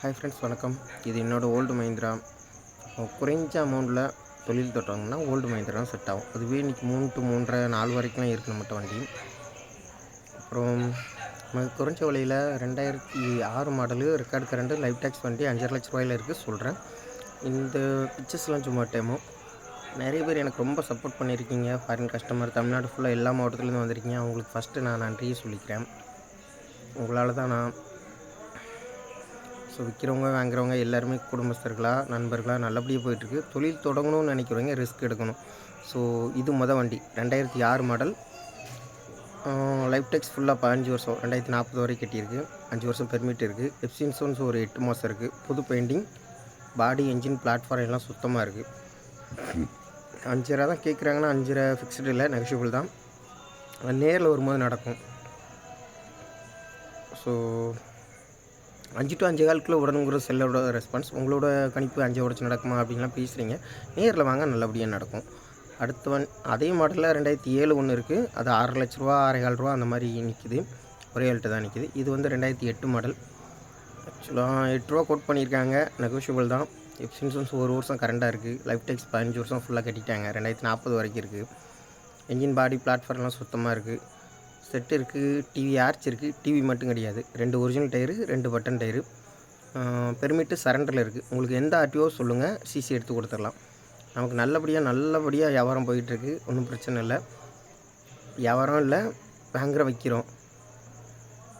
Hi friends வணக்கம். இது என்னோடய ஓல்டு மஹிந்திரா குறைஞ்ச அமௌண்ட்டில் தொழில் தொட்டாங்கன்னா ஓல்டு மஹிந்திரா தான் செட் ஆகும். அதுவே இன்றைக்கி மூணு டு மூன்றரை நாலு வரைக்கும்லாம் இருக்குது நம்மகிட்ட வண்டி. அப்புறம் குறைஞ்ச விலையில் ரெண்டாயிரத்தி ஆறு model record current life tax வண்டி அஞ்சரை லட்ச ரூபாயில் இருக்குது சொல்கிறேன் இந்த பிக்சர்ஸ்லாம் சும்மா டைமும் நிறைய பேர் எனக்கு ரொம்ப சப்போர்ட் பண்ணியிருக்கீங்க. ஃபாரின் கஸ்டமர் தமிழ்நாடு ஃபுல்லாக எல்லா மாவட்டத்துலேருந்து வந்திருக்கீங்க. அவங்களுக்கு ஃபஸ்ட்டு நான் நன்றியை சொல்லிக்கிறேன். உங்களால் தான் நான் ஸோ விற்கிறவங்க வாங்குறவங்க எல்லாருமே குடும்பஸ்தர்களாக நண்பர்களாக நல்லபடியாக போயிட்டுருக்கு. தொழில் தொடங்கணும்னு நினைக்கிறவங்க ரிஸ்க் எடுக்கணும். ஸோ இது மொதல் வண்டி. ரெண்டாயிரத்தி ஆறு மாடல். லைஃப் டெக்ஸ் ஃபுல்லாக பதினஞ்சு வருஷம் ரெண்டாயிரத்தி நாற்பது வரை கட்டியிருக்கு. அஞ்சு வருஷம் பெர்மிட் இருக்குது எஃப்சி இன்சூரன்ஸ் ஒரு எட்டு மாதம் இருக்குது புது பெயிண்டிங் பாடி என்ஜின் பிளாட்ஃபார்ம் எல்லாம் சுத்தமாக இருக்குது அஞ்சரை தான் கேட்குறாங்கன்னா அஞ்சரை ஃபிக்ஸ்டு இல்லை நெகஷியபிள் தான். நேரில் வரும்போது நடக்கும். ஸோ அஞ்சு டு அஞ்சு காலுக்குள்ளே உடனுங்கிற செல்லோட ரெஸ்பான்ஸ் உங்களோட கணிப்பு அஞ்சு உடச்சு நடக்குமா அப்படின்லாம் பேசுகிறீங்க நேரில் வாங்க நல்லபடியாக நடக்கும். அடுத்த ஒன் அதே மாடலில் ரெண்டாயிரத்தி ஏழு ஒன்று இருக்குது அது ஆறு லட்ச ரூபா ஆறேகால் ரூபா அந்த மாதிரி நிற்கிது ஒரே ஆள்கிட்ட தான் நிற்கிது இது வந்து ரெண்டாயிரத்தி எட்டு மாடல் ஆக்சுவலாக எட்டு ரூபா கோட் பண்ணியிருக்காங்க நெகோஷியபிள் தான். எப்ஸ் இன்சூரன்ஸ் ஒரு வருஷம் கரண்டாக இருக்குது லைஃப் டெக்ஸ் பதினஞ்சு வருஷம் ஃபுல்லாக கட்டிட்டாங்க. ரெண்டாயிரத்தி நாற்பது வரைக்கும் இருக்குது என்ஜின் பாடி பிளாட்ஃபார்ம்லாம் சுத்தமாக இருக்குது செட் இருக்குது டிவி ஆர்ச் இருக்குது டிவி மட்டும் கிடையாது. ரெண்டு ஒரிஜினல் டயரு ரெண்டு பட்டன் டயரு. பெர்மிட்டு சரண்டரில் இருக்குது உங்களுக்கு எந்த ஆர்டிஓ சொல்லுங்கள் சிசி எடுத்து கொடுத்துடலாம். நமக்கு நல்லபடியாக நல்லபடியாக வியாபாரம் போயிட்டுருக்கு. ஒன்றும் பிரச்சனை இல்லை. வியாபாரம் இல்லை வாங்குற வைக்கிறோம்.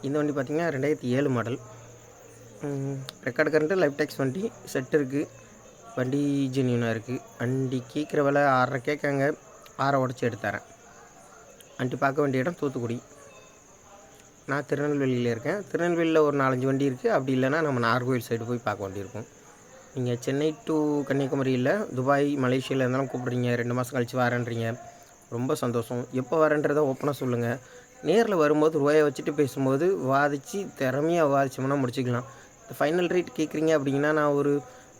இந்த வண்டி பார்த்திங்கன்னா ரெண்டாயிரத்தி ஏழு model record current life tax வண்டி செட் இருக்குது வண்டி ஜென்யூனாக இருக்குது வண்டி கேட்குற விலை ஆறரை கேட்காங்க ஆறை உடச்சி எடுத்துறேன் வந்துட்டு பார்க்க வேண்டிய இடம் தூத்துக்குடி. நான் திருநெல்வேலியில் இருக்கேன். திருநெல்வேலியில் ஒரு நாலஞ்சு வண்டி இருக்குது அப்படி இல்லைன்னா நம்ம நாகர்கோவில் சைடு போய் பார்க்க வேண்டியிருக்கும். நீங்கள் சென்னை டு கன்னியாகுமரி இல்லை துபாய் மலேசியாவில் இருந்தாலும் கூப்பிட்றீங்க. ரெண்டு மாதம் கழித்து வரேன்றீங்க. ரொம்ப சந்தோஷம். எப்போ வரேன்றதை ஓப்பனாக சொல்லுங்கள் நேரில் வரும்போது ரூபாயை வச்சுட்டு பேசும்போது வாதித்து திறமையாக வாதிச்சோம்னா முடிச்சுக்கலாம். இந்த ஃபைனல் ரேட் கேட்குறீங்க அப்படிங்கன்னா நான் ஒரு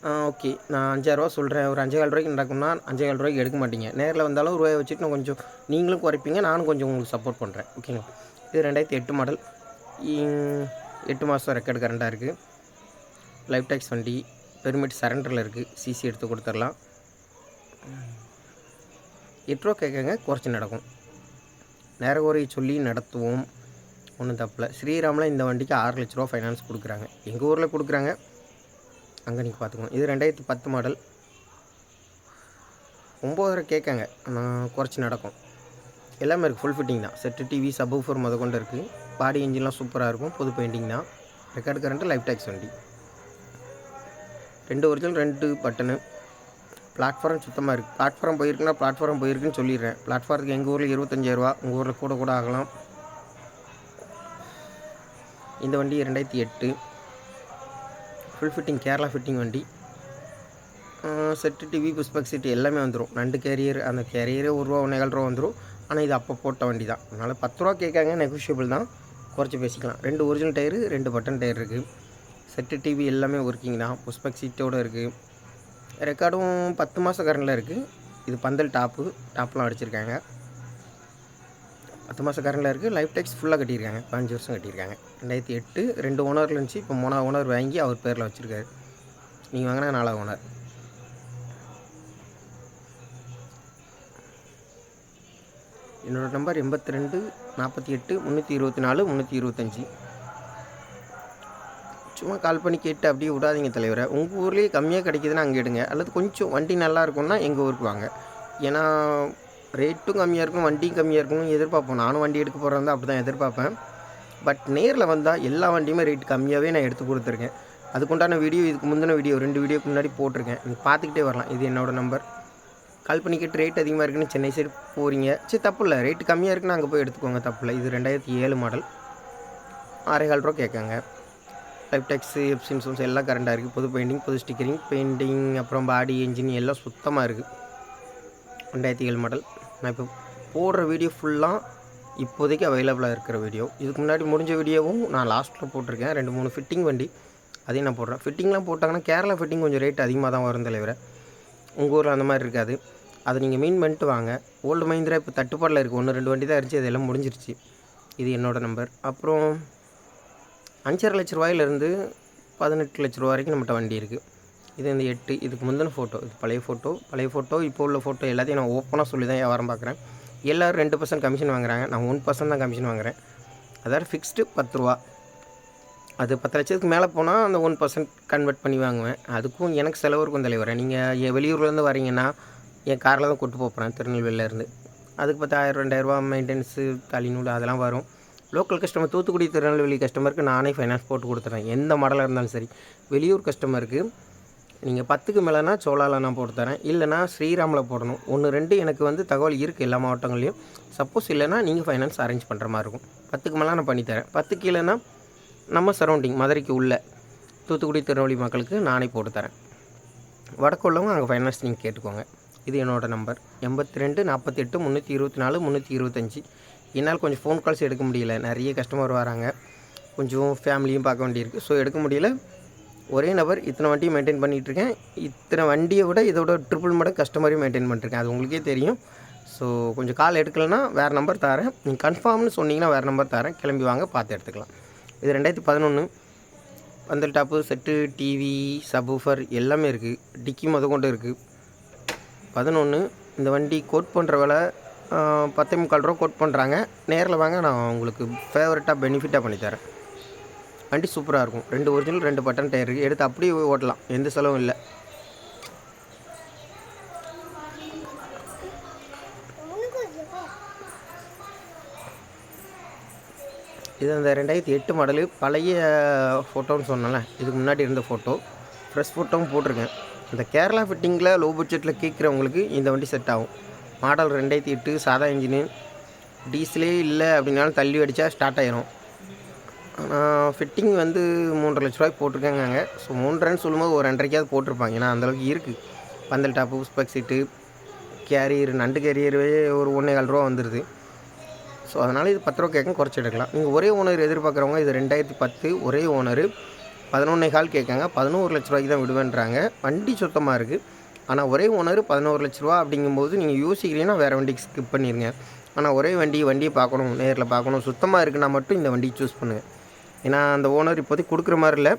ஓகே. நான் அஞ்சாயிரரூவா சொல்கிறேன் ஒரு அஞ்சே கால் ரூபாய்க்கு நடக்கும்னா அஞ்சே கால் ரூபாய்க்கு எடுக்க மாட்டீங்க. நேரில் வந்தாலும் ரூபாயை வச்சுட்டு நான் கொஞ்சம் நீங்களும் குறைப்பீங்க. நானும் கொஞ்சம் உங்களுக்கு சப்போர்ட் பண்ணுறேன் ஓகேங்களா இது ரெண்டாயிரத்தி எட்டு மாடல் எட்டு மாதம் ரெக்கார்டு கரண்டாக இருக்குது லைஃப் டேக்ஸ் வண்டி பெர்மிட் சரண்டரில் இருக்குது சிசி எடுத்து கொடுத்துடலாம். எட்ரூவா கேட்குங்க குறைச்சி நடக்கும். நேர குறையை சொல்லி நடத்துவோம். ஒன்றும் தப்பில்லை ஸ்ரீராமில் இந்த வண்டிக்கு ஆறு லட்ச ரூபா ஃபைனான்ஸ் கொடுக்குறாங்க. எங்கள் ஊரில் கொடுக்குறாங்க. அங்கே நீங்கள் பார்த்துக்கணும் இது ரெண்டாயிரத்தி பத்து மாடல் ஒம்போதரை கேட்காங்க. நான் குறைச்சி நடக்கும். எல்லாமே இருக்குது ஃபுல் ஃபிட்டிங் தான். செட்டு டிவி சப்ஃபோர் முத கொண்டு இருக்குது பாடி இன்ஜின்லாம் சூப்பராக இருக்கும். புது பெயிண்டிங் தான். ரெக்கார்டு கரண்ட்டு லைஃப் டேக்ஸ் வண்டி ரெண்டு ஒரிஜினல் ரெண்டு பட்டனு பிளாட்ஃபார்ம் சுத்தமாக இருக்குது பிளாட்ஃபார்ம் போயிருக்குன்னா பிளாட்ஃபார்ம் போயிருக்குன்னு சொல்லிடுறேன். பிளாட்ஃபார்முக்கு எங்கள் ஊரில் இருபத்தஞ்சாயிரரூவா உங்கள் ஊரில் கூட கூட ஆகலாம். இந்த வண்டி ரெண்டாயிரத்தி எட்டு. ஃபுல் ஃபிட்டிங் கேரளா ஃபிட்டிங் வண்டி. செட்டு டிவி புஷ்பக் செட்டு எல்லாமே வந்துடும் ரெண்டு கேரியர் அந்த கேரியரே ஒரு ரூபா ஒன்றே ரூபா வந்துடும் ஆனால் இது அப்போ போட்ட வண்டி தான் அதனால் பத்து ரூபா கேட்காங்க நெகோஷியபிள் தான். குறைச்சி பேசிக்கலாம். ரெண்டு ஒரிஜினல் டயரு ரெண்டு பட்டன் டயர் இருக்குது செட்டு டிவி எல்லாமே ஒர்க்கிங் தான். புஷ்பக் சீட்டோடு இருக்குது ரெக்கார்டும் பத்து மாதம் கரண்டில் இருக்குது இது பந்தல் டாப்பு டாப்லாம் அடிச்சிருக்காங்க. பத்து மாதம் கரண்டில் இருக்குது லைஃப் டேக்ஸ் ஃபுல்லாக கட்டியிருக்காங்க. பதினஞ்சு வருஷம் கட்டியிருக்காங்க. ரெண்டாயிரத்தி எட்டு ரெண்டு ஓனரில் இருந்துச்சு. இப்போ மூணாவது ஓனர் வாங்கி அவர் பேரில் வச்சுருக்காரு. நீங்கள் வாங்கினா நாலாவது ஓனர் என்னோடய நம்பர் எண்பத்தி ரெண்டு நாற்பத்தி எட்டு முந்நூற்றி இருபத்தி நாலு முந்நூற்றி இருபத்தஞ்சி சும்மா கால் பண்ணி கேட்டு அப்படியே விடாதீங்க தலைவரை. உங்கள் ஊர்லேயே கம்மியாக கிடைக்கிதுன்னா அங்கே எடுங்க. அல்லது கொஞ்சம் வண்டி நல்லா இருக்கும்னா எங்கள் ஊருக்கு வாங்க. ஏன்னா ரேட்டும் கம்மியாக இருக்கும் வண்டியும் கம்மியாக இருக்கும்னு எதிர்பார்ப்போம். நானும் வண்டி எடுக்க போகிறதா அப்படி தான் எதிர்பார்ப்பேன். பட் நேரில் வந்தால் எல்லா வண்டியுமே ரேட் கம்மியாகவே நான் எடுத்து கொடுத்துருக்கேன். அதுக்குண்டான வீடியோ இதுக்கு முந்தின வீடியோ ரெண்டு வீடியோக்கு முன்னாடி போட்டிருக்கேன். நீங்கள் பார்த்துக்கிட்டே வரலாம். இது என்னோடய நம்பர் கால் பண்ணிக்கிட்டு ரேட் அதிகமாக இருக்குன்னு சென்னை சைடு போகிறீங்க சரி தப்பு இல்லை. ரேட்டு கம்மியாக இருக்குன்னு அங்கே போய் எடுத்துக்கோங்க. தப்பு இல்லை. இது ரெண்டாயிரத்தி ஏழு மாடல் ஆறேகால் ரூபா கேட்காங்க. லைஃப் டேக்ஸு எப்ஸ் இன்சூரன்ஸ் எல்லாம் கரண்டாக இருக்குது புது பெயிண்டிங் புது ஸ்டிக்கரிங் பெயிண்டிங் அப்புறம் பாடி இன்ஜின் எல்லாம் சுத்தமாக இருக்குது ரெண்டாயிரத்தி ஏழு மாடல் நான் இப்போ போடுற வீடியோ ஃபுல்லாக இப்போதைக்கு அவைலபிளாக இருக்கிற வீடியோ. இதுக்கு முன்னாடி முடிஞ்ச வீடியோவும் நான் லாஸ்ட்டில் போட்டிருக்கேன். ரெண்டு மூணு ஃபிட்டிங் வண்டி. அதையும் நான் போடுறேன். ஃபிட்டிங்லாம் போட்டாங்கன்னா கேரளா ஃபிட்டிங் கொஞ்சம் ரேட் அதிகமாக தான் வரும் தலைவரை. உங்கள் ஊரில் அந்த மாதிரி இருக்காது. அதை நீங்கள் மீன் பண்ணிட்டு வாங்க. ஓல்டு மஹிந்திரா இப்போ தட்டுப்பாடில் இருக்குது ஒன்று ரெண்டு வண்டி தான் இருந்துச்சு. அதெல்லாம் முடிஞ்சிருச்சு. இது என்னோடய நம்பர் அப்புறம் அஞ்சரை லட்ச ரூபாயிலேருந்து பதினெட்டு லட்ச ரூபா வரைக்கும் நம்மகிட்ட வண்டி இருக்குது இது இந்த எட்டு இதுக்கு முந்தின ஃபோட்டோ இது பழைய ஃபோட்டோ பழைய ஃபோட்டோ இப்போ உள்ள ஃபோட்டோ எல்லாத்தையும் நான் ஓப்பனாக சொல்லி தான் வியாபாரம் பார்க்குறேன். எல்லோரும் ரெண்டு பர்சன்ட் கமிஷன் வாங்குறாங்க. நான் ஒன் பர்சன்ட் தான் கமிஷன் வாங்குறேன். அதாவது ஃபிக்ஸ்டு பத்து ரூபா. அது பத்து லட்சத்துக்கு மேலே போனால் அந்த ஒன் பர்சன்ட் கன்வெர்ட் பண்ணி வாங்குவேன். அதுக்கும் எனக்கு செலவு இருக்கும் தலைவரே. நீங்கள் என் வெளியூர்லேருந்து வரீங்கன்னா என் காரில் தான் கூட்டு போகிறேன் திருநெல்வேலியிலேருந்து அதுக்கு பத்தாயிரம் ரெண்டாயிரரூவா மெயின்டெனன்ஸு தலிநூல் அதெல்லாம் வரும். லோக்கல் கஸ்டமர் தூத்துக்குடி திருநெல்வேலி கஸ்டமருக்கு நானே ஃபைனான்ஸ் போட்டு கொடுத்துறேன். எந்த மாடலாக இருந்தாலும் சரி. வெளியூர் கஸ்டமருக்கு நீங்கள் பத்துக்கு மேலேனா சோலாவில் நான் போட்டு தரேன். இல்லைனா ஸ்ரீராமில் போடணும். ஒன்று ரெண்டு எனக்கு வந்து தகவல் இருக்குது எல்லா மாவட்டங்கள்லையும். சப்போஸ் இல்லைனா நீங்கள் ஃபைனான்ஸ் அரேஞ்ச் பண்ணுற மாதிரி இருக்கும். பத்துக்கு மேலே நான் பண்ணித்தரேன் பத்துக்கு இல்லைனா நம்ம சரௌண்டிங் மதுரைக்கு உள்ள தூத்துக்குடி திருநெல்வேலி மக்களுக்கு நானே போட்டு தரேன். வடக்கு உள்ளவங்க அங்கே ஃபைனான்ஸ் நீங்கள் கேட்டுக்கோங்க. இது என்னோடய நம்பர் எண்பத்தி ரெண்டு நாற்பத்தெட்டு முந்நூற்றி இருபத்தி நாலு முந்நூற்றி இருபத்தஞ்சி. என்னால் கொஞ்சம் ஃபோன் கால்ஸ் எடுக்க முடியல. நிறைய கஸ்டமர் வராங்க. கொஞ்சம் ஃபேமிலியும் பார்க்க வேண்டியிருக்கு. ஸோ எடுக்க முடியல. ஒரே நபர் இத்தனை வண்டியும் மெயின்டைன் பண்ணிகிட்ருக்கேன். இத்தனை வண்டியை விட இதோட ட்ரிபிள் மடங்கு கஸ்டமரையும் மெயின்டைன் பண்ணிருக்கேன் அது உங்களுக்கே தெரியும். ஸோ கொஞ்சம் கால் எடுக்கலைன்னா வேறு நம்பர் தரேன். நீங்கள் கன்ஃபார்ம்னு சொன்னீங்கன்னா வேறு நம்பர் தரேன். கிளம்பி வாங்க பார்த்து எடுத்துக்கலாம். இது ரெண்டாயிரத்தி பதினொன்று பந்தல் டாப்பு செட்டு டிவி சபூஃபர் எல்லாமே இருக்குது டிக்கி முத கொண்டு இருக்குது பதினொன்று இந்த வண்டி கோட் பண்ணுற விலை பத்தே முக்கால் ரூபா கோட் பண்ணுறாங்க நேரில் வாங்க நான் உங்களுக்கு ஃபேவரட்டாக பெனிஃபிட்டாக பண்ணித்தரேன். வண்டி சூப்பராக இருக்கும். ரெண்டு ஒரிஜினல் ரெண்டு பட்டன் டயர் இருக்குது எடுத்து அப்படியே ஓட்டலாம். எந்த செலவும் இல்லை. இது அந்த ரெண்டாயிரத்தி எட்டு மாடலு பழைய ஃபோட்டோன்னு சொன்னல இதுக்கு முன்னாடி இருந்த ஃபோட்டோ ஃப்ரெஷ் ஃபோட்டோவும் போட்டிருக்கேன். இந்த கேரளா ஃபிட்டிங்கில் லோ பட்ஜெட்டில் கேட்குறவங்களுக்கு இந்த வண்டி செட் ஆகும். மாடல் ரெண்டாயிரத்தி எட்டு சாதா இன்ஜினு டீசலே இல்லை அப்படின்னாலும் தள்ளி அடித்தா ஸ்டார்ட் ஆயிரும். ஆனால் ஃபிட்டிங் வந்து மூன்றரை லட்ச ரூபாய்க்கு போட்டிருக்காங்க ஸோ மூன்றரைன்னு சொல்லும்போது ஒரு ரெண்டரைக்காவது போட்டிருப்பாங்க. ஏன்னா அந்தளவுக்கு இருக்குது பந்தல் டாப்பு ஸ்பெக் சீட்டு கேரியர் நண்டு கேரியரே ஒரு ஒன்றே கால் ரூபா வந்துடுது ஸோ அதனால் இது பத்து ரூபா கேட்கும் குறைச்சி எடுக்கலாம். நீங்கள் ஒரே ஓனர் எதிர்பார்க்குறவங்க இது ரெண்டாயிரத்தி பத்து ஒரே ஓனரு பதினொன்னே கால் கேட்காங்க. பதினோரு லட்ச ரூபாய்க்கு தான் விடுவேன்றாங்க. வண்டி சுத்தமாக இருக்குது ஆனால் ஒரே ஓனர் பதினோரு லட்ச ரூபா அப்படிங்கும்போது நீங்கள் யோசிக்கிறீங்கன்னா வேறு வண்டிக்கு ஸ்கிப் பண்ணிடுங்க ஆனால் ஒரே வண்டி வண்டியை பார்க்கணும் நேரில் பார்க்கணும். சுத்தமாக இருக்குன்னா மட்டும் இந்த வண்டியை சூஸ் பண்ணுங்கள் ஏன்னா அந்த ஓனர் இப்போதைக்கு கொடுக்குற மாதிரி இல்லை.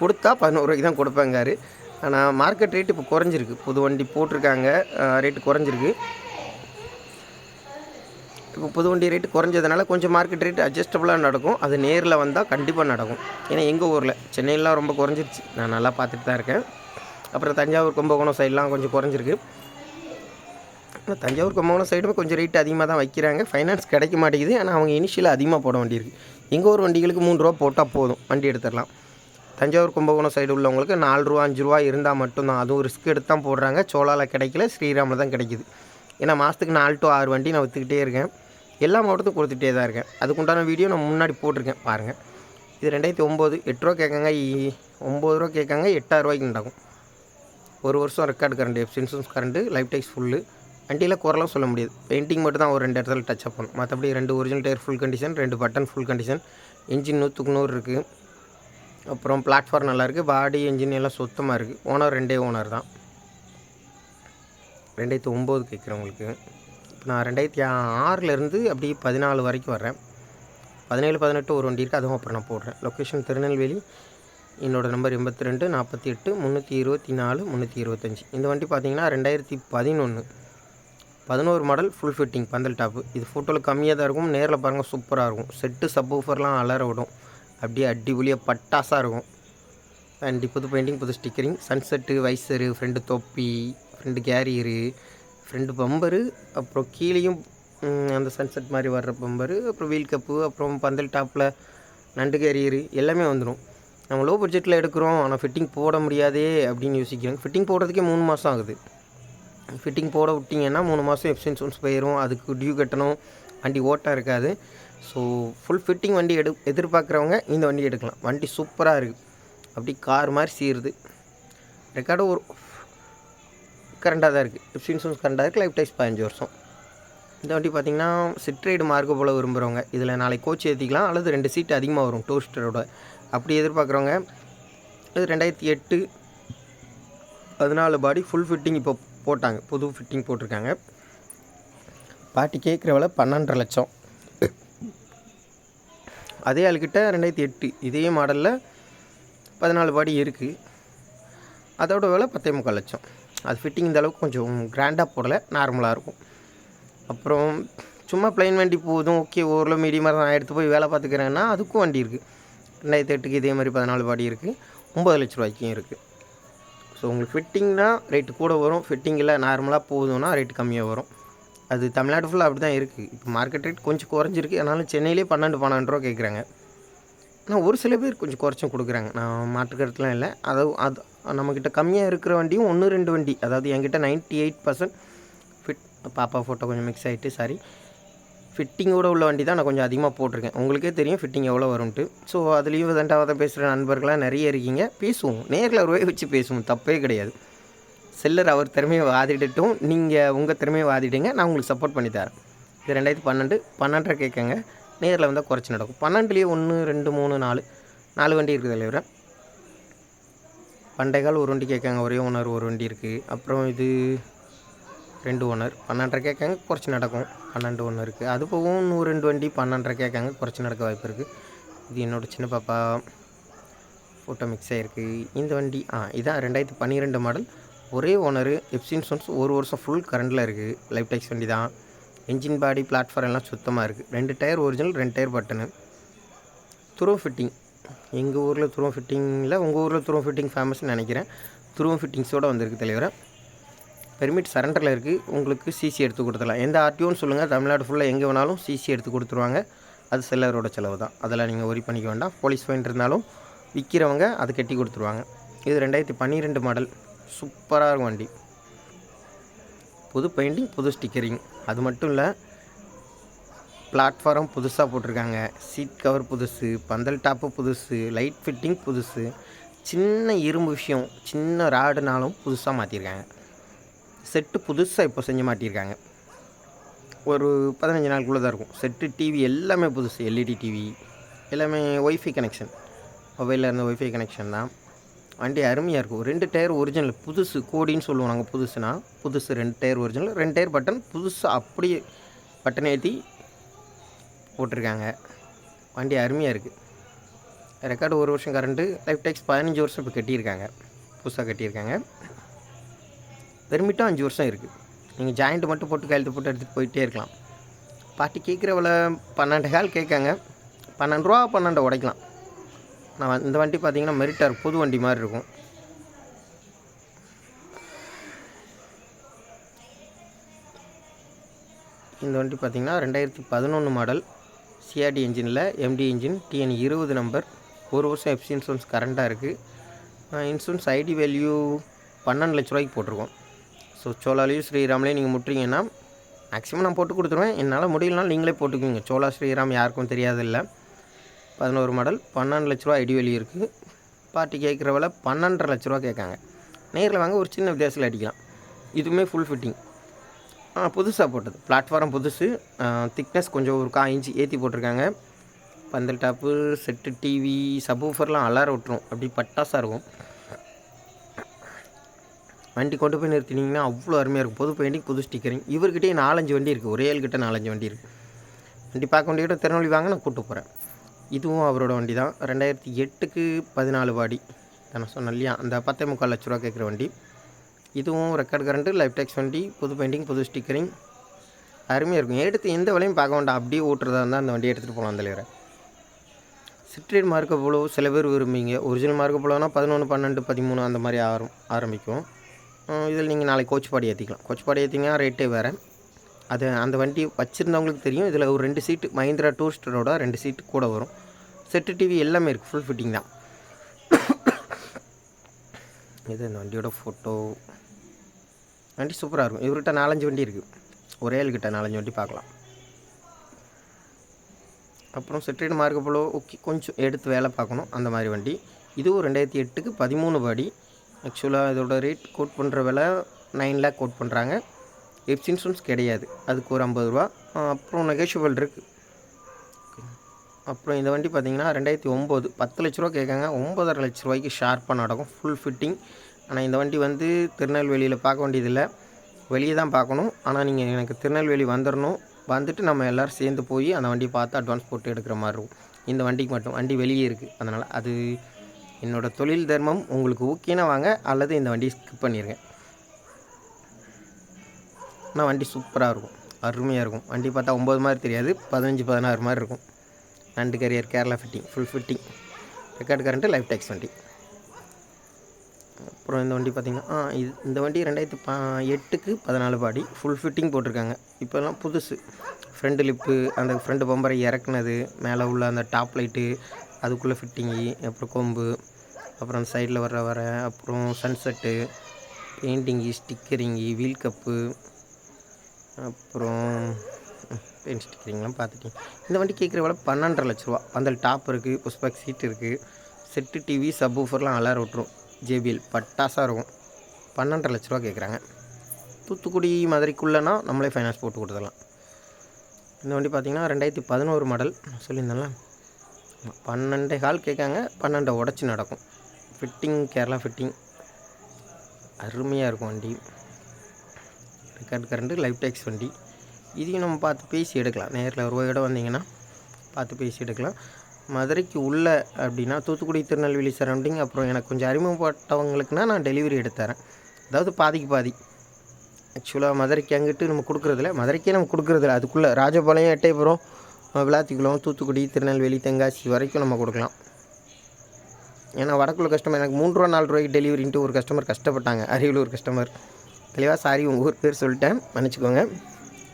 கொடுத்தா பதினோருவாய்க்கு தான் கொடுப்பேங்காரு ஆனால் மார்க்கெட் ரேட் இப்போ குறைஞ்சிருக்கு. புது வண்டி போட்டிருக்காங்க. ரேட்டு குறைஞ்சிருக்கு. இப்போ புது வண்டி ரேட்டு குறைஞ்சதுனால கொஞ்சம் மார்க்கெட் ரேட் அட்ஜஸ்டபுளாக நடக்கும். அது நேரில் வந்தால் கண்டிப்பாக நடக்கும். ஏன்னா எங்கள் ஊரில் சென்னையிலாம் ரொம்ப குறைஞ்சிருச்சு. நான் நல்லா பார்த்துட்டு தான் இருக்கேன். அப்புறம் தஞ்சாவூர் கும்பகோணம் சைட்லாம் கொஞ்சம் குறைஞ்சிருக்கு. ஆனால் தஞ்சாவூர் கும்பகோணம் சைடுமே கொஞ்சம் ரேட் அதிகமாக தான் வைக்கிறாங்க. ஃபைனான்ஸ் கிடைக்க மாட்டேங்குது. ஆனால் அவங்க இனிஷியலாக அதிகமாக போட வேண்டியிருக்கு. இங்கே ஒரு வண்டிகளுக்கு மூணு ரூபா போட்டால் போதும். வண்டி எடுத்துடலாம். தஞ்சாவூர் கும்பகோணம் சைடு உள்ளவங்களுக்கு நாலு ரூபா அஞ்சு ரூபா இருந்தால் மட்டும்தான். அதுவும் ரிஸ்க் எடுத்து தான் போடுறாங்க. சோலாவில் கிடைக்கல ஸ்ரீராமில் தான் கிடைக்குது. ஏன்னா மாதத்துக்கு நாலு டு ஆறு வண்டி நான் விற்றுக்கிட்டே இருக்கேன். எல்லா மாவட்டத்துக்கும் கொடுத்துட்டே தான் இருக்கேன். அதுக்குண்டான வீடியோ நான் முன்னாடி போட்டிருக்கேன். பாருங்கள் இது ரெண்டாயிரத்தி ஒம்பது. எட்டு ரூபா கேட்காங்க இ- ஒம்பது ரூபா கேட்காங்க எட்டாயிரரூவாய்க்கு நடக்கும் ஒரு வருஷம் record current insurance current life tax full வண்டியில் குரலாம் சொல்ல முடியாது. பெயிண்டிங் மட்டும் தான் ஒரு ரெண்டு இடத்துல டச் அப் பண்ணும். மற்றபடி ரெண்டு ஒரிஜினல் டயர் ஃபுல் கண்டிஷன் ரெண்டு பட்டன் ஃபுல் கண்டிஷன் இன்ஜின் நூற்றுக்கு நூறு இருக்குது அப்புறம் பிளாட்ஃபார்ம் நல்லாயிருக்கு பாடி இன்ஜின் எல்லாம் சுத்தமாக இருக்குது ஓனர் ரெண்டே ஓனர் தான். ரெண்டாயிரத்தி ஒம்பது கேட்குறவங்களுக்கு இப்போ நான் ரெண்டாயிரத்தி ஆறிலேருந்து அப்படியே பதினாலு வரைக்கும் வர்றேன். பதினேழு பதினெட்டு ஒரு வண்டி இருக்குது அதுவும் அப்புறம் நான் போடுறேன். லொக்கேஷன் திருநெல்வேலி. என்னோடய நம்பர் எண்பத்தி ரெண்டு நாற்பத்தி எட்டு முந்நூற்றி இருபத்தி நாலு முந்நூற்றி இருபத்தஞ்சி. இந்த வண்டி பார்த்தீங்கன்னா ரெண்டாயிரத்தி பதினொன்று பதினோரு மாடல் ஃபுல் ஃபிட்டிங் பந்தல் டாப்பு இது ஃபோட்டோவில் கம்மியாக தான் இருக்கும். நேரில் பாருங்கள் சூப்பராக இருக்கும். செட்டு சப்போஃபர்லாம் அலற விடும். அப்படியே அடிபொலியாக பட்டாசாக இருக்கும். அண்ட் புது பெயிண்டிங் புது ஸ்டிக்கரிங் சன்செட்டு வைசரு ஃப்ரெண்டு தொப்பி ஃப்ரெண்டு கேரியரு ஃப்ரெண்டு பம்பரு அப்புறம் கீழேயும் அந்த சன்செட் மாதிரி வர்ற பம்பரு அப்புறம் வீல் கப்பு அப்புறம் பந்தல் டாப்பில் நண்டு கேரியரு எல்லாமே வந்துடும் நம்ம லோ பட்ஜெட்டில் எடுக்கிறோம். ஆனால் ஃபிட்டிங் போட முடியாதே அப்படின்னு யோசிக்கிறோம் ஃபிட்டிங் போடுறதுக்கே மூணு மாதம் ஆகுது. ஃபிட்டிங் போட விட்டிங்கன்னா மூணு மாதம் எக்ஸ்பென்சன்ஸ் போயிடும் அதுக்கு டியூ கட்டணும். வண்டி ஓட்டம் இருக்காது. ஸோ ஃபுல் ஃபிட்டிங் வண்டி எடு எதிர்பார்க்குறவங்க இந்த வண்டி எடுக்கலாம். வண்டி சூப்பராக இருக்குது அப்படி கார் மாதிரி சீருது. ரெக்கார்டு ஒரு கரண்டாக தான் இருக்குது எஃப்சின்சூன்ஸ் கரண்டாக இருக்குது லைஃப் டைஸ் பதினஞ்சு வருஷம். இந்த வண்டி பார்த்திங்கன்னா சிட்ரைடு மார்க்கு போல் விரும்புகிறவங்க இதில் நாளைக்கு கோச் ஏற்றிக்கலாம் அல்லது ரெண்டு சீட் அதிகமாக வரும் டூரிஸ்டரோட அப்படி எதிர்பார்க்குறவங்க இது ரெண்டாயிரத்தி எட்டு பதினாலு பாடி ஃபுல் ஃபிட்டிங் இப்போ போட்டாங்க புது ஃபிட்டிங் போட்டிருக்காங்க. பாட்டி கேட்குற விலை பன்னெண்டரை லட்சம். அதே ஆளுக்கிட்ட ரெண்டாயிரத்தி எட்டு இதே மாடலில் பதினாலு பாடி இருக்குது அதோட விலை பத்தே முக்கால் லட்சம். அது ஃபிட்டிங் இந்த அளவுக்கு கொஞ்சம் கிராண்டாக போடலை நார்மலாக இருக்கும். அப்புறம் சும்மா ப்ளைன் வண்டி போதும் ஓகே ஓரளவு மீடியமாக நான் எடுத்து போய் வேலை பார்த்துக்கிறேன்னா அதுக்கும் வண்டி இருக்குது ரெண்டாயிரத்தி எட்டுக்கு இதே மாதிரி பதினாலு பாடி இருக்குது ஒம்பது லட்ச ரூபாய்க்கும் இருக்குது ஸோ உங்களுக்கு ஃபிட்டிங்னா ரேட்டு கூட வரும். ஃபிட்டிங்கில் நார்மலாக போதும்னா ரேட்டு கம்மியாக வரும். அது தமிழ்நாடு ஃபுல்லாக அப்படி தான் இருக்குது இப்போ மார்க்கெட் ரேட் கொஞ்சம் குறைஞ்சிருக்கு. அதனால சென்னையிலே பன்னெண்டு பன்னெண்டு ரூபா கேட்குறாங்க. ஆனால் ஒரு சில பேர் கொஞ்சம் குறைச்சும் கொடுக்குறாங்க. நான் மாற்றுக்கிறதுலாம் இல்லை. அது அது நம்மக்கிட்ட கம்மியாக இருக்கிற வண்டியும் ஒன்று ரெண்டு வண்டி. அதாவது என்கிட்ட நைன்ட்டி எயிட் பர்சன்ட் ஃபிட் பாப்பா ஃபோட்டோ கொஞ்சம் மிக்ஸ் ஆகிட்டு சாரி ஃபிட்டிங்கோட உள்ள வண்டி தான் நான் கொஞ்சம் அதிகமாக போட்டிருக்கேன். உங்களுக்கே தெரியும் ஃபிட்டிங் எவ்வளோ வரும்ன்ட்டு. ஸோ அதுலேயும் ரெண்டாவது பேசுகிற நண்பர்களாக நிறைய இருக்கீங்க. பேசுவோம். நேரில் ஒரு வச்சு பேசுவோம். தப்பே கிடையாது. செல்லர் அவர் திறமையை வாதிடட்டும் நீங்கள் உங்கள் திறமையை வாதிடுங்க. நான் உங்களுக்கு சப்போர்ட் பண்ணி தரேன். இது ரெண்டாயிரத்தி பன்னெண்டு. பன்னெண்டரை கேட்கங்க. நேரில் வந்தால் குறைச்சி நடக்கும். பன்னெண்டுலேயே ஒன்று ரெண்டு மூணு நாலு. நாலு வண்டி இருக்குது தலைவர பண்டைய கால் ஒரு வண்டி கேட்காங்க. ஒரே ஓனர் ஒரு வண்டி இருக்குது அப்புறம் இது ரெண்டு ஓனர் பன்னெண்டரை கேட்காங்க குறைச்சி நடக்கும். பன்னெண்டு ஒன்று இருக்குது அது போகவும் இன்னும் ரெண்டு வண்டி பன்னெண்டரை கேட்காங்க குறைச்சி நடக்க வாய்ப்பு இருக்குது இது என்னோடய சின்ன பாப்பா ஃபோட்டோ மிக்ஸ் ஆகிருக்கு இந்த வண்டி ஆ இதான் ரெண்டாயிரத்தி பன்னிரெண்டு மாடல் ஒரே ஓனரு எப்சின்சோன்ஸ் ஒரு வருஷம் ஃபுல் கரண்டில் இருக்குது லைஃப் டைக்ஸ் வண்டி தான். என்ஜின் பாடி பிளாட்ஃபார்ம் எல்லாம் சுத்தமாக இருக்குது ரெண்டு டயர் ஒரிஜினல் ரெண்டு டயர் பட்டனு துருவம் ஃபிட்டிங் எங்கள் ஊரில் துருவம் ஃபிட்டிங்கில் உங்கள் ஊரில் துருவம் ஃபிட்டிங் ஃபேமஸ்னு நினைக்கிறேன். துருவம் ஃபிட்டிங்ஸோடு வந்திருக்கு தலைவரை. பெர்மிட் சரண்டரில் இருக்குது உங்களுக்கு சிசி எடுத்து கொடுத்துடலாம். எந்த ஆர்டிஓன்னு சொல்லுங்கள் தமிழ்நாடு ஃபுல்லாக எங்கே வேணாலும் சிசி எடுத்து கொடுத்துருவாங்க. அது செல்லரோட செலவு தான். அதெல்லாம் நீங்கள் ஒரி பண்ணிக்க வேண்டாம். போலீஸ் ஃபைன் இருந்தாலும் விற்கிறவங்க அது கட்டி கொடுத்துருவாங்க. இது ரெண்டாயிரத்தி பன்னிரெண்டு மாடல் சூப்பராக இருக்கும் வண்டி. புது பெயிண்டிங் புது ஸ்டிக்கரிங் அது மட்டும் இல்லை பிளாட்ஃபார்ம் புதுசாக போட்டிருக்காங்க. சீட் கவர் புதுசு பந்தல் டாப்பு புதுசு லைட் ஃபிட்டிங் புதுசு. சின்ன இரும்பு விஷயம் சின்ன ராடுனாலும் புதுசாக மாற்றிருக்காங்க செட்டு புதுசாக இப்போ செஞ்சு மாட்டியிருக்காங்க. ஒரு பதினஞ்சு நாளுக்குள்ளே தான் இருக்கும். செட்டு டிவி எல்லாமே புதுசு. எல்இடி டிவி எல்லாமே ஒய்ஃபை கனெக்ஷன் மொபைலில் இருந்த ஒய்ஃபை கனெக்ஷன் தான். வண்டி அருமையாக இருக்கும். ரெண்டு டயர் ஒரிஜினல் புதுசு கோடின்னு சொல்லுவோம் நாங்கள் புதுசுனா புதுசு ரெண்டு டயர் ஒரிஜினல் ரெண்டு டயர் பட்டன் புதுசாக அப்படியே பட்டன் ஏற்றி போட்டிருக்காங்க. வண்டி அருமையாக இருக்குது ரெக்கார்டு ஒரு வருஷம் கரண்ட்டு லைஃப் டேக்ஸ் பதினஞ்சு வருஷம் இப்போ கட்டியிருக்காங்க. புதுசாக கட்டியிருக்காங்க. பெர்மிட்டும் அஞ்சு வருஷம் இருக்குது நீங்கள் ஜாயிண்ட் மட்டும் போட்டு கையெழுத்து போட்டு எடுத்துகிட்டு போயிட்டே இருக்கலாம். பாட்டி கேட்குறவள பன்னெண்டு கால் கேட்காங்க. பன்னெண்டு ரூபா பன்னெண்டு உடைக்கலாம். நான் இந்த வண்டி பார்த்தீங்கன்னா மெரிட்டார் புது வண்டி மாதிரி இருக்கும். இந்த வண்டி பார்த்தீங்கன்னா ரெண்டாயிரத்தி பதினொன்று மாடல் சிஆர்டி இன்ஜினில் எம்டி இன்ஜின் டிஎன் இருபது நம்பர் ஒரு வருஷம் எஃப்சி இன்சூரன்ஸ் கரண்ட்டாக இருக்குது இன்சூரன்ஸ் ஐடி வேல்யூ பன்னெண்டு லட்ச ரூபாய்க்கு போட்டிருக்கோம். ஸோ சோலாலையும் ஸ்ரீராம்லேயும் நீங்கள் முட்டுறீங்கன்னா மேக்ஸிமம் நான் போட்டு கொடுத்துருவேன். என்னால் முடியலனாலும் நீங்களே போட்டுக்குவீங்க. சோலா ஸ்ரீராம் யாருக்கும் தெரியாதில்ல. பதினோரு மாடல் பன்னெண்டு லட்ச ரூபா ஐடி இருக்குது பார்ட்டி கேட்குற விலை பன்னெண்டரை லட்ச ரூபா கேட்காங்க. நேரில் வாங்க ஒரு சின்ன வித்தியாசத்தில் அடிக்கலாம். இதுவுமே ஃபுல் ஃபிட்டிங் ஆ புதுசாக போட்டது. பிளாட்ஃபார்ம் புதுசு. திக்னஸ் கொஞ்சம் ஒரு கா இன்ச்சு ஏற்றி போட்டிருக்காங்க. பந்தல் டாப்பு செட்டு டிவி சப்வூஃபர்லாம் அலாரம் விட்டுரும் அப்படி பட்டாசாக இருக்கும். வண்டி கொண்டு போய் நிறுத்தினீங்கன்னா அவ்வளோ அருமையாக இருக்கும். புது பெயிண்டிங் புது ஸ்டிக்கரிங் இவர்கிட்டயே நாலஞ்சு வண்டி இருக்குது ஒரே ஆள்கிட்ட நாலஞ்சு வண்டி இருக்குது வண்டி பார்க்க வேண்டிய திருநெல்வேலி வாங்க நான் கூப்பிட்டு போகிறேன் இதுவும் அவரோட வண்டி தான். ரெண்டாயிரத்தி எட்டுக்கு பதினாலு வாடி. நான் சொன்னேன் இல்லையா? அந்த பத்தே முக்கால் லட்ச ரூபா கேட்குற வண்டி. இதுவும் ரெக்கார்ட் கரண்ட்டு லைஃப் டேக்ஸ் வண்டி புது பெயிண்டிங் புது ஸ்டிக்கரிங் அருமையாக இருக்கும். எடுத்து எந்த விலையும் பார்க்க வேண்டாம். அப்படியே ஓட்டுறதா இருந்தால் அந்த வண்டியை எடுத்துகிட்டு போகலாம் தலைவரை சிட்ரேட் மார்க்க போலோ சில பேர் விரும்புவீங்க. ஒரிஜினல் மார்க்க போலோன்னா பதினொன்று பன்னெண்டு பதிமூணு அந்த மாதிரி ஆரம் ஆரம்பிக்கும். இதில் நீங்கள் நாளைக்கு கோச் ஏற்றிக்கலாம். கோச் ஏற்றிங்கன்னா ரேட்டே வேறு. அது அந்த வண்டி வச்சுருந்தவங்களுக்கு தெரியும். இதில் ஒரு ரெண்டு சீட்டு மஹிந்திரா டூரிஸ்டரோட ரெண்டு சீட்டு கூட வரும். செட்டு டிவி எல்லாமே இருக்குது ஃபுல் ஃபிட்டிங் தான். இது இந்த வண்டியோட ஃபோட்டோ வண்டி சூப்பராக இருக்கும். இவர்கிட்ட நாலஞ்சு வண்டி இருக்குது ஒரே ஆள்கிட்ட நாலஞ்சு வண்டி பார்க்கலாம். அப்புறம் செட்ரேட் மார்க்கப்போலோ ஓகே கொஞ்சம் எடுத்து வேலை பார்க்கணும். அந்த மாதிரி வண்டி. இதுவும் ரெண்டாயிரத்தி எட்டுக்கு பதிமூணு படி. ஆக்சுவலாக இதோட ரேட் கோட் பண்ணுற விலை நைன் லேக் கோட் பண்ணுறாங்க எப்ஸ் இன்சூரன்ஸ் கிடையாது. அதுக்கு ஒரு ஐம்பது ரூபா. அப்புறம் நெகோஷியபிள் இருக்குது அப்புறம் இந்த வண்டி பார்த்தீங்கன்னா ரெண்டாயிரத்தி ஒம்பது. பத்து லட்ச ரூபா கேட்காங்க. ஒம்பதரை லட்ச ரூபாய்க்கு ஷார்ப்பாக நடக்கும். ஃபுல் ஃபிட்டிங் ஆனால் இந்த வண்டி வந்து திருநெல்வேலியில் பார்க்க வேண்டியதில்லை. வெளியே தான் பார்க்கணும். ஆனால் நீங்கள் எனக்கு திருநெல்வேலி வந்துடணும் வந்துட்டு நம்ம எல்லோரும் சேர்ந்து போய் அந்த வண்டி பார்த்து அட்வான்ஸ் போட்டு எடுக்கிற மாதிரி இருக்கும். இந்த வண்டிக்கு மட்டும். வண்டி வெளியே இருக்குது அதனால் அது என்னோடய தொழில் தர்மம் உங்களுக்கு ஓகேனா வாங்க அல்லது இந்த வண்டியை ஸ்கிப் பண்ணிடுங்க ஆனால் வண்டி சூப்பராக இருக்கும். அருமையாக இருக்கும். வண்டி பார்த்தா ஒம்பது மாதிரி தெரியாது பதினஞ்சு பதினாறு மாதிரி இருக்கும். நண்டு carrier Kerala fitting full fitting record current life tax வண்டி. அப்புறம் இந்த வண்டி பார்த்திங்கன்னா இது இந்த வண்டி ரெண்டாயிரத்து பா எட்டுக்கு பதினாலு பாடி ஃபுல் ஃபிட்டிங் போட்டிருக்காங்க. இப்போல்லாம் புதுசு. ஃப்ரண்ட் லிப்பு அந்த ஃப்ரண்ட் பம்பரை இறக்குனது மேலே உள்ள அந்த டாப் லைட்டு அதுக்குள்ளே ஃபிட்டிங்கு அப்புறம் கொம்பு அப்புறம் சைடில் வர வர அப்புறம் sunset painting stickering wheel cup அப்புறம் பெயிண்ட் ஸ்டிக்கரிங்லாம் பார்த்துட்டீங்க இந்த வண்டி கேட்குற விலை பன்னெண்டரை லட்ச ரூபா. பந்தல் டாப் இருக்குது புஷ்பேக் சீட் இருக்குது செட்டு டிவி சப் ஊஃபர்லாம் அலாரம் விட்டுரும் ஜேபிஎல் பட்டாசாக இருக்கும். பன்னெண்டரை லட்ச ரூபா கேட்குறாங்க. தூத்துக்குடி மதுரைக்குள்ளேனா நம்மளே ஃபைனான்ஸ் போட்டு கொடுத்துடலாம். இந்த வண்டி பார்த்திங்கன்னா ரெண்டாயிரத்தி பதினோரு மாடல் சொல்லியிருந்தேன்ல. பன்னெண்டே கால் கேட்காங்க பன்னெண்டை உடச்சி நடக்கும். ஃபிட்டிங் கேரளா ஃபிட்டிங் அருமையாக இருக்கும் வண்டி. ரெக்கார்ட் கரண்ட்டு லைஃப் டேக்ஸ் வண்டி. இதையும் நம்ம பார்த்து பேசி எடுக்கலாம். நேரில் ஒரு இடம் வந்தீங்கன்னா பார்த்து பேசி எடுக்கலாம். மதுரைக்கு உள்ள அப்படின்னா தூத்துக்குடி திருநெல்வேலி சரௌண்டிங் அப்புறம் எனக்கு கொஞ்சம் அறிமுகப்பட்டவங்களுக்குனா நான் டெலிவரி எடுத்துறேன் அதாவது பாதிக்கு பாதி. ஆக்சுவலாக மதுரைக்கு அங்கிட்டு நம்ம கொடுக்குறதில்ல. மதுரைக்கே நம்ம கொடுக்குறதில்ல. அதுக்குள்ளே ராஜபாளையம் எட்டயபுரம் விளாத்திக்குளம் தூத்துக்குடி திருநெல்வேலி தென்காசி வரைக்கும் நம்ம கொடுக்கலாம். ஏன்னா வடக்குள்ள கஸ்டமர் எனக்கு மூன்று ரூபா நாலு ரூபாய்க்கு டெலிவரின்ட்டு ஒரு கஸ்டமர் கஷ்டப்பட்டாங்க. அரியலூர் கஸ்டமர் தெளிவாக சாரி உங்கள் ஊர் பேர் சொல்லிட்டேன். மன்னிச்சிக்கோங்க.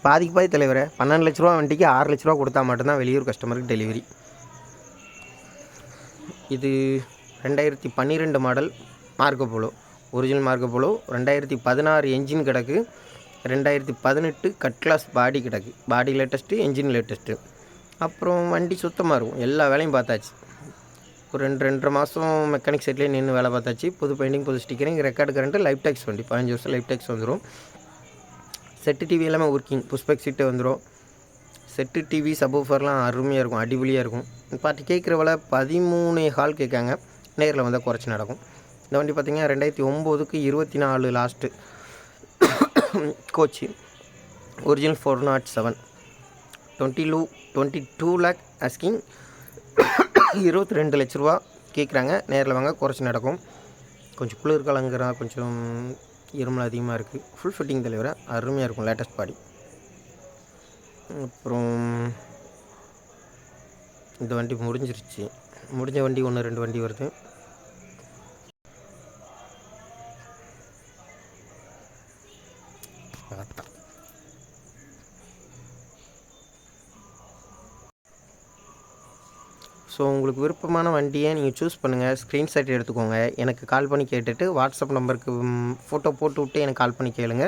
பாதிக்கு பாதி தலைவரே பன்னெண்டு லட்ச ரூபா வண்டிக்கு ஆறு லட்ச ரூபா கொடுத்தா மட்டும்தான் வெளியூர் கஸ்டமருக்கு டெலிவரி இது ரெண்டாயிரத்தி பன்னிரெண்டு model Marco Polo original Marco Polo ரெண்டாயிரத்தி பதினாறு என்ஜின் கிடக்கு. ரெண்டாயிரத்தி பதினெட்டு கட் கிளாஸ் பாடி கிடக்கு. பாடி லேட்டஸ்ட்டு என்ஜின் லேட்டஸ்ட்டு அப்புறம் வண்டி சுத்தமாக இருக்கும். எல்லா வேலையும் பார்த்தாச்சு. ஒரு ரெண்டு ரெண்டரை மாதம் மெக்கானிக் செட்லேயே நின்று வேலை பார்த்தாச்சு. புது பெயிண்டிங் புது stickering record current life tax வண்டி. பதினஞ்சு வருஷம் லைஃப் டேக்ஸ் வந்துடும் செட்டு டிவி எல்லாமே ஒர்க்கிங் புஷ்பெக் சீட்டு வந்துடும் செட்டு டிவி சபூஃபர்லாம் அருமையாக இருக்கும். அடிபொலியாக இருக்கும். பாட்டி கேட்குற விலை பதிமூணு ஹால் கேட்காங்க. நேரில் வந்தால் குறைச்சி நடக்கும். இந்த வண்டி பார்த்திங்கன்னா ரெண்டாயிரத்தி ஒம்போதுக்கு இருபத்தி நாலு last coach. Original four nought seven twenty லூ டுவெண்ட்டி டூ லேக் அஸ்கிங் இருபத்தி ரெண்டு லட்ச ரூபா கேட்குறாங்க. நேரில் வாங்க குறைச்சி நடக்கும். கொஞ்சம் குளிர்காலங்கிற கொஞ்சம் இருமல் அதிகமாக இருக்குது ஃபுல் ஃபிட்டிங் தலைவரை அருமையாக இருக்கும் லேட்டஸ்ட் பாடி அப்புறம் இந்த வண்டி முடிஞ்சிருச்சு. முடிஞ்ச வண்டி ஒன்று ரெண்டு வண்டி வருது பார்த்தா ஸோ உங்களுக்கு விருப்பமான வண்டியை நீங்கள் சூஸ் பண்ணுங்கள் ஸ்க்ரீன்ஷாட் எடுத்துக்கோங்க. எனக்கு கால் பண்ணி கேட்டுட்டு வாட்ஸ்அப் நம்பருக்கு ஃபோட்டோ போட்டு விட்டு எனக்கு கால் பண்ணி கேளுங்க.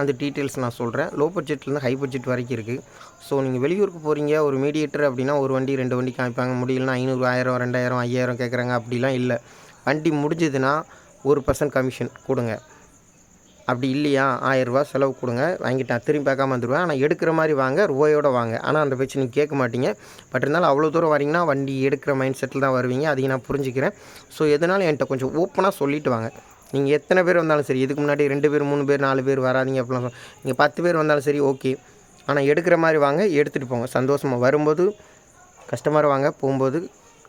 அந்த டீட்டெயில்ஸ் நான் சொல்கிறேன் லோ பட்ஜெட்லேருந்து ஹை பட்ஜெட் வரைக்கும் இருக்குது ஸோ நீங்கள் வெளியூருக்கு போகிறீங்க ஒரு மீடியேட்டர் அப்படின்னா ஒரு வண்டி ரெண்டு வண்டி காமிப்பாங்க. முடியலனா ஐநூறு ஆயிரம் ரெண்டாயிரம் ஐயாயிரம் கேட்குறாங்க அப்படிலாம் இல்லை. வண்டி முடிஞ்சதுன்னா ஒரு பர்சன்ட் கமிஷன் கொடுங்க. அப்படி இல்லையா? ஆயிரரூபா செலவு கொடுங்க. வாங்கிட்டேன் திரும்பி பார்க்காம வந்துடுவேன் ஆனால் எடுக்கிற மாதிரி வாங்க ரூபாயோடு வாங்க. ஆனால் அந்த பேச்சு நீங்கள் கேட்க மாட்டீங்க. பட் இருந்தாலும் அவ்வளோ தூரம் வரீங்கன்னா வண்டி எடுக்கிற மைண்ட் செட்டில் தான் வருவீங்க. அதையும் நான் புரிஞ்சுக்கிறேன். ஸோ எதனாலும் என்கிட்ட கொஞ்சம் ஓப்பனாக சொல்லிட்டு வாங்க. நீங்கள் எத்தனை பேர் வந்தாலும் சரி இதுக்கு முன்னாடி ரெண்டு பேர் மூணு பேர் நாலு பேர் வராதிங்க அப்படிலாம் நீங்கள் பத்து பேர் வந்தாலும் சரி ஓகே ஆனால் எடுக்கிற மாதிரி வாங்க எடுத்துகிட்டு போங்க. சந்தோஷமாக வரும்போது கஸ்டமர் வாங்க போகும்போது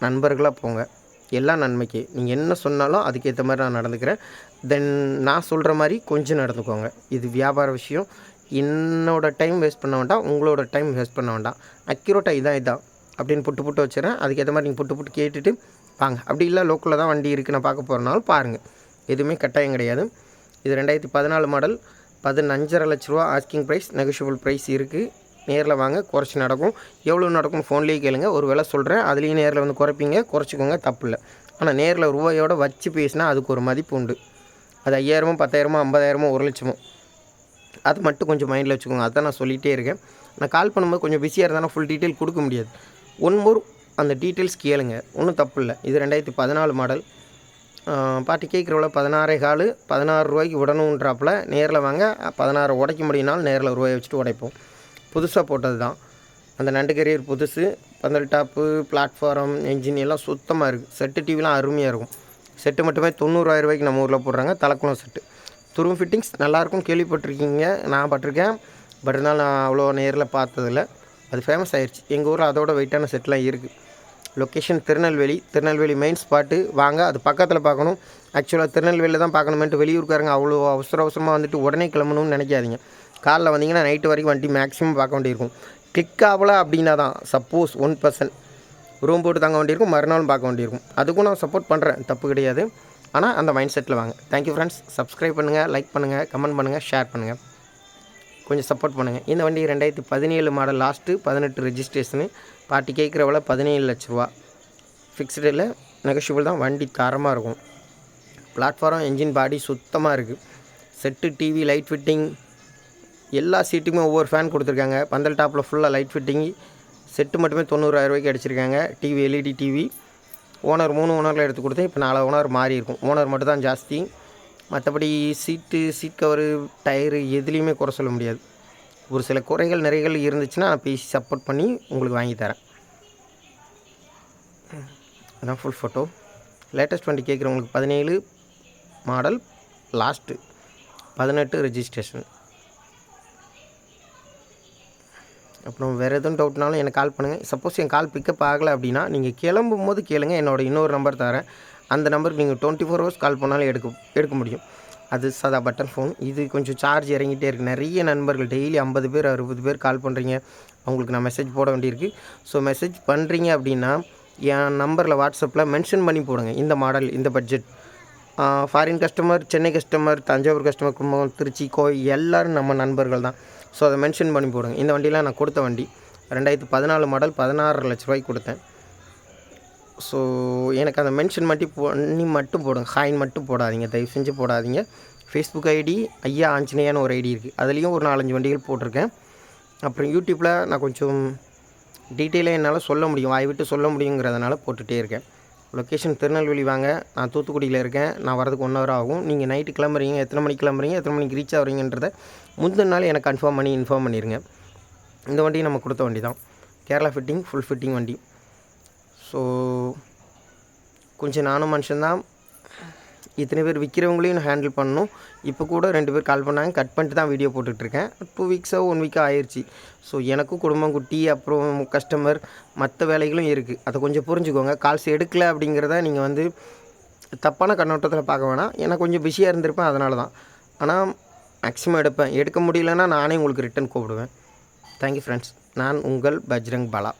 நண்பர்களாக போங்க. எல்லா நன்மைக்கு. நீங்கள் என்ன சொன்னாலும் அதுக்கேற்ற மாதிரி நான் நடந்துக்கிறேன். தென் நான் சொல்கிற மாதிரி கொஞ்சம் நடந்துக்கோங்க. இது வியாபார விஷயம். என்னோடய டைம் வேஸ்ட் பண்ண வேண்டாம். உங்களோட டைம் வேஸ்ட் பண்ண வேண்டாம். அக்யூரேட்டாக இதான் இதான். அப்படின்னு புட்டு புட்டு வச்சுறேன் அதுக்கேற்ற மாதிரி நீங்கள் புட்டு புட்டு கேட்டுட்டு வாங்க. அப்படி இல்லை லோக்கலில் தான் வண்டி இருக்குது நான் பார்க்க போகிறனாலும் பாருங்கள் எதுவுமே கட்டாயம் கிடையாது. இது ரெண்டாயிரத்தி பதினாலு மாடல் பதினஞ்சரை லட்ச ரூபா ஆஸ்கிங் ப்ரைஸ் நெகோஷியபிள் ப்ரைஸ் இருக்குது நேரில் வாங்க. குறைச்சி நடக்கும். எவ்வளோ நடக்கும் ஃபோன்லேயே கேளுங்க. ஒரு வேலை சொல்கிறேன் அதுலேயும் நேரில் வந்து குறைப்பீங்க. குறைச்சிக்கோங்க. தப்பு இல்லை. ஆனால் நேரில் ரூபாயோட வச்சு பேசினா அதுக்கு ஒரு மதிப்பு உண்டு. அது ஐயாயிரமோ பத்தாயிரமோ ஐம்பதாயிரமோ ஒரு லட்சமோ. அது மட்டும் கொஞ்சம் மைண்டில் வச்சுக்கோங்க. அதான் நான் சொல்லிகிட்டே இருக்கேன். நான் கால் பண்ணும்போது கொஞ்சம் பிஸியாக இருந்தாலும் ஃபுல் டீட்டெயில் கொடுக்க முடியாது. ஒன் மோர் அந்த டீட்டெயில்ஸ் கேளுங்க. ஒன்றும் தப்பு இல்லை. இது ரெண்டாயிரத்தி பதினாலு மாடல் பாட்டி கேட்குறவள பதினாறே காலு பதினாறு ரூபாய்க்கு விடணுன்றாப்புல நேரில் வாங்க. பதினாறு உடைக்க முடியினாலும் நேரில் ரூபாயை வச்சுட்டு உடைப்போம். புதுசாக போட்டது தான். அந்த நண்டு கரியர் புதுசு பந்தல் டாப்பு பிளாட்ஃபாரம் என்ஜின் எல்லாம் சுத்தமாக இருக்குது செட்டு டிவிலாம் அருமையாக இருக்கும். செட்டு மட்டுமே தொண்ணூறாயிரம் ரூபாய்க்கு நம்ம ஊரில் போடுறாங்க. தலக்குளம் செட்டு துரும் ஃபிட்டிங்ஸ் நல்லாயிருக்கும் கேள்விப்பட்டிருக்கீங்க நான் பட்டிருக்கேன். பட் இருந்தாலும் நான் அவ்வளோ நேரில் பார்த்ததில்ல. அது ஃபேமஸ் ஆயிடுச்சு எங்கள் ஊரில் அதோட வெயிட்டான செட்லாம் இருக்குது location Tirunelveli. Tirunelveli main spot வாங்க அது பக்கத்தில் பார்க்கணும். ஆக்சுவலாக திருநெல்வேலியில் தான் பார்க்கணுமேன்ட்டு வெளியூருக்காரங்க அவ்வளோ அவசர அவசரமாக வந்துட்டு உடனே கிளம்பணும்னு நினைக்காதீங்க. காலைல வந்தீங்கன்னா நைட்டு வரைக்கும் வண்டி மேக்ஸிமம் பார்க்க வேண்டியிருக்கும். கிளிக் ஆகல அப்படின்னா தான் சப்போஸ் ஒன் பர்சன்ட் ரூம் போட்டு தாங்க வேண்டியிருக்கும் மறுநாளும் பார்க்க வேண்டியிருக்கும். அதுக்கும் நான் சப்போர்ட் பண்ணுறேன் தப்பு கிடையாது. ஆனால் அந்த மைண்ட் செட்டில் வாங்க. தேங்க்யூ ஃப்ரெண்ட்ஸ் சப்ஸ்கிரைப் பண்ணுங்கள் லைக் பண்ணுங்கள் கமெண்ட் பண்ணுங்கள் ஷேர் பண்ணுங்கள் கொஞ்சம் சப்போர்ட் பண்ணுங்கள் இந்த வண்டி ரெண்டாயிரத்தி பதினேழு மாடல் லாஸ்ட்டு பதினெட்டு ரெஜிஸ்ட்ரேஷனு பார்ட்டி கேட்குற பதினேழு லட்ச ரூபா. ஃபிக்ஸ்டில் நெகஷியபிள் தான். வண்டி தரமாக இருக்கும். பிளாட்ஃபாரம் என்ஜின் பாடி சுத்தமாக இருக்குது செட்டு டிவி லைட் ஃபிட்டிங் எல்லா சீட்டுக்குமே ஒவ்வொரு ஃபேன் கொடுத்துருக்காங்க. பந்தல் டாப்பில் ஃபுல்லாக லைட் ஃபிட்டிங் செட்டு மட்டுமே தொண்ணூறாயிரம் ரூபாய்க்கு அடிச்சிருக்காங்க. டிவி எல்இடி டிவி ஓனர் மூணு ஓனரில் எடுத்து கொடுத்தேன். இப்போ நாலு ஓனர் மாறி இருக்கும். ஓனர் மட்டும் தான் ஜாஸ்தி. மற்றபடி சீட்டு சீட் கவரு டயரு எதுலேயுமே குறை சொல்ல முடியாது. ஒரு சில குறைகள் நிறைகள் இருந்துச்சுன்னா நான் பேசி சப்போர்ட் பண்ணி உங்களுக்கு வாங்கி தரேன். அதான் ஃபுல் ஃபோட்டோ லேட்டஸ்ட் வண்டி கேட்குறவங்களுக்கு பதினேழு மாடல் லாஸ்ட்டு பதினெட்டு ரெஜிஸ்ட்ரேஷன் அப்புறம் வேறு எதுவும் டவுட்னாலும் எனக்கு கால் பண்ணுங்கள் சப்போஸ் என் கால் பிக்கப் ஆகலை அப்படின்னா நீங்கள் கிளம்பும் போது கேளுங்க. என்னோட இன்னொரு நம்பர் தரேன். அந்த நம்பருக்கு நீங்கள் டுவெண்ட்டி ஃபோர் ஹவர்ஸ் கால் பண்ணாலும் எடுக்க எடுக்க முடியும். அது சாதா பட்டன் ஃபோன் இது கொஞ்சம் சார்ஜ் இறங்கிட்டே இருக்குது நிறைய நண்பர்கள் டெய்லி ஐம்பது பேர் அறுபது பேர் கால் பண்ணுறீங்க அவங்களுக்கு நான் மெசேஜ் போட வேண்டியிருக்கு. ஸோ மெசேஜ் பண்ணுறீங்க அப்படின்னா என் நம்பரில் வாட்ஸ்அப்பில் மென்ஷன் பண்ணி போடுங்க. இந்த மாடல் இந்த budget foreign customer Chennai customer Thanjavur customer குடும்பம் திருச்சி கோவை எல்லோரும் நம்ம நண்பர்கள் தான். ஸோ அதை மென்ஷன் பண்ணி போடுங்க. இந்த வண்டிலாம் நான் கொடுத்த வண்டி ரெண்டாயிரத்து பதினாலு மாடல் பதினாறு லட்ச ரூபாய்க்கு கொடுத்தேன். ஸோ எனக்கு அதை மென்ஷன் மட்டும் பண்ணி மட்டும் போடுங்க. ஹாயின் மட்டும் போடாதீங்க. தயவு செஞ்சு போடாதீங்க. ஃபேஸ்புக் ஐடி ஐயா ஆஞ்சநேயான்னு ஒரு ஐடி இருக்குது அதுலேயும் ஒரு நாலஞ்சு வண்டிகள் போட்டிருக்கேன். அப்புறம் யூடியூப்பில் நான் கொஞ்சம் டீட்டெயிலாக என்னால் சொல்ல முடியும். வாய் விட்டு சொல்ல முடியுங்கிறதுனால போட்டுகிட்டே இருக்கேன். லொக்கேஷன் திருநெல்வேலி வாங்க. நான் தூத்துக்குடியில் இருக்கேன். நான் வரதுக்கு ஒன் ஹவர் ஆகும். நீங்கள் நைட்டு கிளம்புறீங்க. எத்தனை மணிக்கு கிளம்புறீங்க? எத்தனை மணிக்கு ரீச் ஆகிறீங்கன்றதை முந்தின நாள் எனக்கு கன்ஃபார்ம் பண்ணி இன்ஃபார்ம் பண்ணிடுங்க இந்த வண்டி நம்ம கொடுத்த வண்டி தான் கேரளா ஃபிட்டிங் ஃபுல் ஃபிட்டிங் வண்டி. ஸோ கொஞ்சம் நானும் மனுஷன்தான். இத்தனை பேர் விற்கிறவங்களையும் ஹேண்டில் பண்ணணும். இப்போ கூட ரெண்டு பேர் கால் பண்ணாங்க கட் பண்ணிட்டு தான் வீடியோ போட்டுட்ருக்கேன். டூ வீக்ஸாக ஒன் வீக்காக ஆயிடுச்சு ஸோ எனக்கும் குடும்பம் குட்டி அப்புறம் கஸ்டமர் மற்ற வேலைகளும் இருக்குது அதை கொஞ்சம் புரிஞ்சுக்கோங்க. கால்ஸ் எடுக்கலை அப்படிங்கிறத நீங்கள் வந்து தப்பான கண்ணோட்டத்தில் பார்க்க வேணாம். எனக்கு கொஞ்சம் பிஸியாக இருந்திருப்பேன் அதனால தான் ஆனால் மேக்ஸிமம் எடுப்பேன். எடுக்க முடியலன்னா நானே உங்களுக்கு ரிட்டன் கூப்பிடுவேன். தேங்க்யூ ஃப்ரெண்ட்ஸ் நான் உங்கள் பஜ்ரங் பாலா.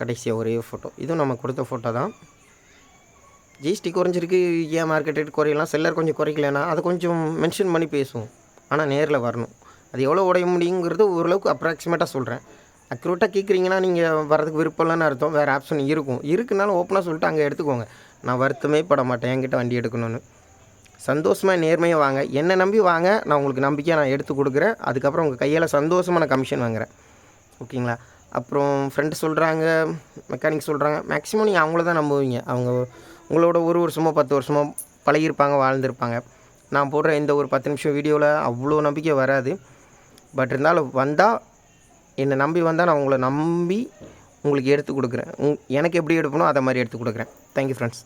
கடைசியாக ஒரே ஃபோட்டோ இதுவும் நம்ம கொடுத்த ஃபோட்டோ தான். ஜிஎஸ்டி குறைஞ்சிருக்கு ஏன் மார்க்கெட் ரேட் குறையலாம் செல்லர் கொஞ்சம் குறைக்கலன்னா அதை கொஞ்சம் மென்ஷன் பண்ணி பேசுவோம். ஆனால் நேரில் வரணும். அது எவ்வளோ உடைய முடியுங்கிறது ஓரளவுக்கு அப்ராக்சிமேட்டாக சொல்கிறேன் அக்யூரேட்டாக கேட்குறீங்கன்னா நீங்கள் வரதுக்கு விருப்பம் இல்லைன்னு அர்த்தம். வேறு ஆப்ஷன் இருக்கும். இருக்குனாலும் ஓப்பனாக சொல்லிட்டு அங்கே எடுத்துக்கோங்க. நான் வருத்தமே பட மாட்டேன். என்கிட்ட வண்டி எடுக்கணும்னு. சந்தோஷமாக நேர்மையாக வாங்க. என்னை நம்பி வாங்க. நான் உங்களுக்கு நம்பிக்கையாக நான் எடுத்து கொடுக்குறேன். அதுக்கப்புறம் உங்கள் கையில் சந்தோஷமாக நான் கமிஷன் வாங்குறேன். ஓகேங்களா? அப்புறம் ஃப்ரெண்டு சொல்கிறாங்க மெக்கானிக் சொல்கிறாங்க மேக்ஸிமம் நீங்கள் அவங்கள தான் நம்புவீங்க. அவங்க உங்களோட ஒரு வருஷமோ பத்து வருஷமோ பழகியிருப்பாங்க வாழ்ந்திருப்பாங்க. நான் போடுற இந்த ஒரு பத்து நிமிஷம் வீடியோவில் அவ்வளோ நம்பிக்கை வராது. பட் இருந்தாலும் வந்தால் என்னை நம்பி வந்தால் நான் உங்களை நம்பி உங்களுக்கு எடுத்து கொடுக்குறேன். உங் எனக்கு எப்படி எடுப்பணும் அதை மாதிரி எடுத்து கொடுக்குறேன். Thank you friends